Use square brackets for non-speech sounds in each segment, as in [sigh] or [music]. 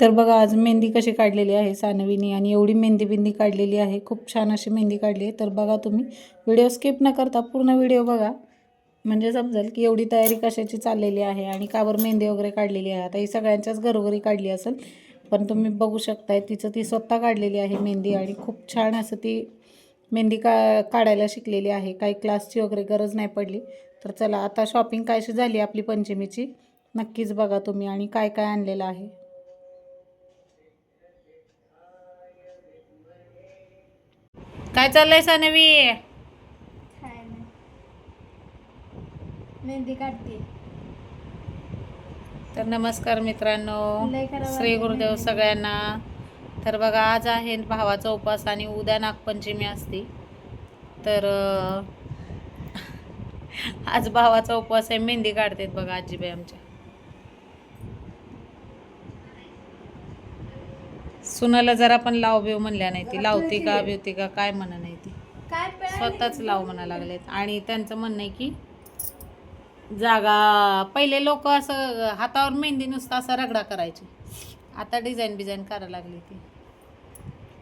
तर बघा आज मेहंदी कशी काढलेली आहे सानवीनी आणि एवढी मेहंदी बिंदी काढलेली आहे. खूप छान अशी मेहंदी काढली आहे. तर बघा तुम्ही व्हिडिओ स्किप न करता पूर्ण व्हिडिओ बघा. म्हणजे समजेल की एवढी तयारी कशाची चाललेली आहे आणि कावर मेहंदी वगैरे काढलेली आहे. आता ही सगळ्यांच्याच घरोघरी काढली असेल पण तुम्ही बघू शकताय तिचं ती स्वतः काढलेली आहे मेहंदी आणि खूप छान असं ती मेहंदी का काढायला शिकलेली आहे. काही क्लासची वगैरे गरज नाही पडली. तर चला आता शॉपिंग कायशी झाली आपली पंचमीची? नक्कीच बघा तुम्ही आणि काय काय आणलेलं आहे. काय चाललंय सानवी? मेहंदी काढते तर नमस्कार मित्रांनो. श्री गुरुदेव. सगळ्यांना. तर बघा आज आहे भावाचा उपास आणि उद्या नागपंचमी असते. तर [laughs] आज भावाचा उपवास आहे मेहंदी काढतात बघा आजीबाई आमच्या. सुनाला जरा पण लाव बिव म्हणल्या नाही ती. लावते का बिवते का काय म्हणा नाही ती. स्वतःच लाव म्हणा लागलेत. आणि त्यांचं म्हणणं आहे की जागा पहिले लोक असं हातावर मेहंदी नुसतं असं रगडा करायचे. आता डिझाईन बिझाईन करायला लागली ती.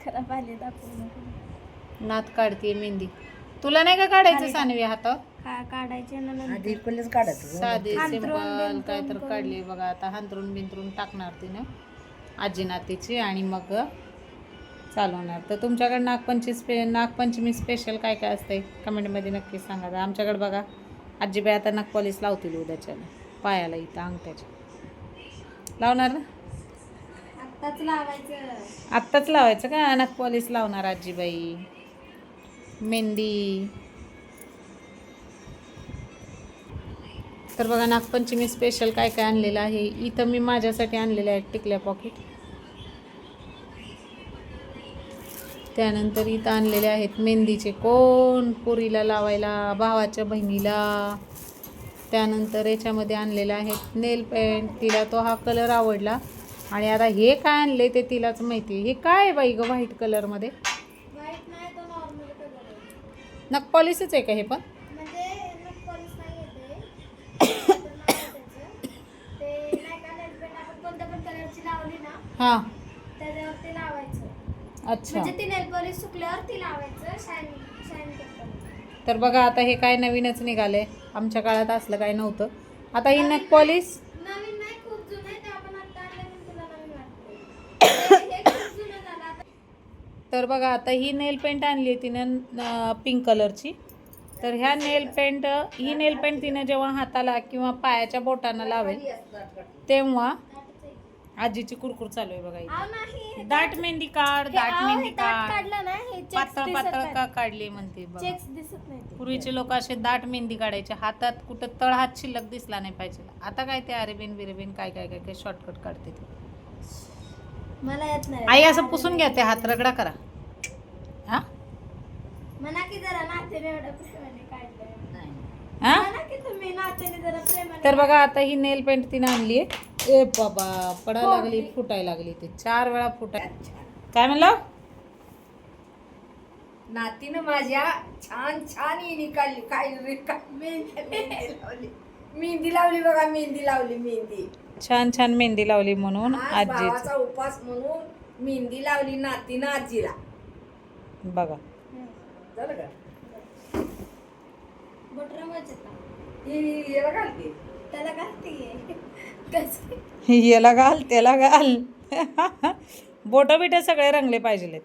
खराब आले दाखवून नात काढते मेहंदी. तुला नाही का काढायचं काढली? सानवी हातावर काढायचे ना नंतर. आधी पल्लेच काढायचं. साधी सिंपल काय तर करून. काढली बघा. आता हांतरून बिंतरून टाकणार तिनं. आजी नातीची आणि मग चालू होणार तर तुमच्याकडे नागपंचमी स्पे नागपंचमी स्पेशल काय काय असते कमेंटमध्ये नक्की सांगा. आमच्याकडे बघा. आजीबाई आता नागपॉलिश लावतील उद्याच्याला पायाला इथं अंगठ्याच्या. लावणार ना? आत्ताच लावायचं. आत्ताच लावायचं का? नागपॉलिश लावणार आजीबाई. मेहंदी. तर बघा नागपंचमी स्पेशल काय काय आणलेलं आहे? इथं मी माझ्यासाठी आणलेलं आहे टिकल्या पॉकेट त्यानंतर इथं आणलेले आहेत मेहंदीचे कोण? पुरीला लावायला भावाच्या बहिणीला. त्यानंतर याच्यामध्ये आणलेले आहेत नेल पेंट तिला तो हा कलर आवडला. आणि आता हे काय आणले ते तिलाच माहिती हे काय आहे बाई ग व्हाईट कलरमध्ये आहे. नखपॉलिसच आहे का हे पण म्हणजे नख पॉलिश नाही येते ते नाही का नेल पेंट आपण कोणत्या पण कलरची हां. लावायचं. अच्छा. म्हणजे ती नेल पॉलिश सुकल्यावर ती लावायचं शाईन शाईन करतं तर बघा आता हे काय नवीनच निघालंय आमच्या काळात असलं काय नव्हतं. आता ही नख पॉलिश नवीन नाही खूप जुनं आहे ते आपण आता आणलं म्हणून तुला नवीन वाटतं. हे हे खूप जुनं झालं आता. तर बघा आता ही नेल पेंट आणली आहे तिनं पिंक कलरची तर ह्या नेल पेंट ही नेल पेंट तिनं जेव्हा हाताला किंवा पायाच्या बोटांना लावेल तेव्हा आजीची कुरकुर चालू आहे बघा इथे. अहो नाही दाट मेहंदी काढ हे- दाट अहो, मेहंदी हे दाट काढ. काढलं ना हे चेक्स पातळ दिसत पातळ नाही. का काढली म्हणते बघा. चेक्स दिसत नाही ते. पूर्वीचे लोक असे दाट मेहंदी काढायचे हातात कुठं तळहात शिल्लक दिसला नाही पाहिजे. आता काय ते अरेबिन बिरेबिन काय काय काय काय शॉर्टकट काढते ते. मला येत नाही. आई असं पुसून घ्या ते हात रगडा करा. हा? म्हणा की जरा नात्याने एवढं प्रेमाने काढलंय. हा? म्हणा की तुम्ही नात्याने जरा प्रेमाने तर बघा आता ही नेल पेंट तिने आणली आहे. ए बाबा पडा लागली फुटायला लागली ते. चार वेळा फुटाय काय म्हणलं? नातीनं माझ्या छान छान इनी काढली. काय रे काय मेहंदी लावली? मेहंदी लावली बघा मेहंदी लावली मेहंदी. छान छान मेहंदी लावली म्हणून आज आजीच. भावाचा उपास म्हणून मेहंदी लावली नातीनं आजीला. बघा. झालं का? बोट रंगायचे का? ही याला घालते त्याला घालते कसं याला घाल त्याला घाल. बोट बिट सगळे रंगले पाहिजे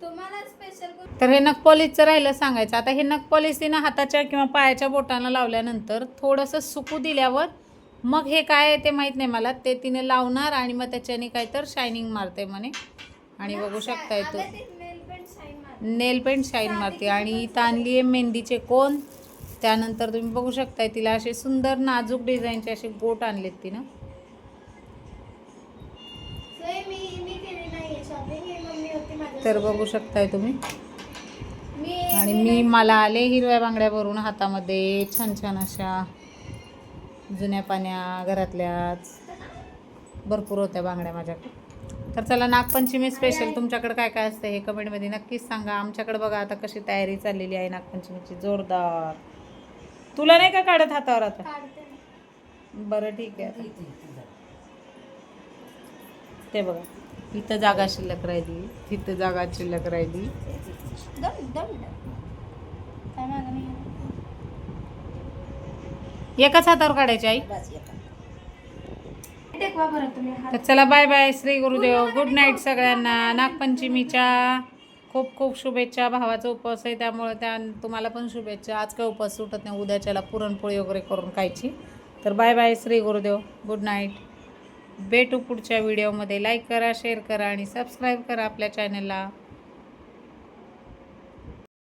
तुम्हाला स्पेशल तर हे नख पॉलिशचं राहिलं सांगायचं. आता हे नख पॉलिश तिनं हाताच्या किंवा पायाच्या बोटांना लावल्यानंतर थोडंसं सुकू दिल्यावर मग हे काय आहे ते माहीत नाही मला. ते तिने लावणार आणि मग त्याच्याने काय तर शायनिंग मारते म्हणे. आणि बघू शकताय तो. नेल पेंट शाईन मार नेल पेंट शाईन मारते. आणि इथं आणली आहे मेहंदीचे कोण? त्यानंतर तुम्ही बघू शकताय तिला असे सुंदर नाजूक डिझाईनचे असे गोट आणलेत तिनं. ही तर बघू शकताय तुम्ही. आणि मी मला आले हिरव्या बांगड्यावरून हातामध्ये छान छान अशा जुन्या पाण्या घरातल्याच. भरपूर होत्या बांगड्या माझ्याकडे. तर चला नागपंचमी स्पेशल तुमच्याकडे काय काय असतं हे कमेंटमध्ये नक्कीच सांगा. आमच्याकडे बघा आता कशी तयारी चाललेली आहे नागपंचमीची. जोरदार. तुला नाही का काढत हातावर आता. बरं ठीक आहे. ते बघा. इथं जागा शिल्लक राहिली. तिथं जागा शिल्लक राहिली. एकाच हातावर काढायची आई. तर चला bye bye Shri Gurudev. Good night सगळ्यांना. नागपंचमीच्या खूप खूप शुभेच्छा भावाचा उपवास आहे त्यामुळे त्या तुम्हाला पण शुभेच्छा. आज काय उपवास सुटत नाही उद्याच्याला पुरणपोळी वगैरे करून खायची. तर bye bye Shri Gurudev. Good night भेटू पुढच्या व्हिडिओमध्ये लाईक करा शेअर करा आणि सबस्क्राईब करा आपल्या चॅनलला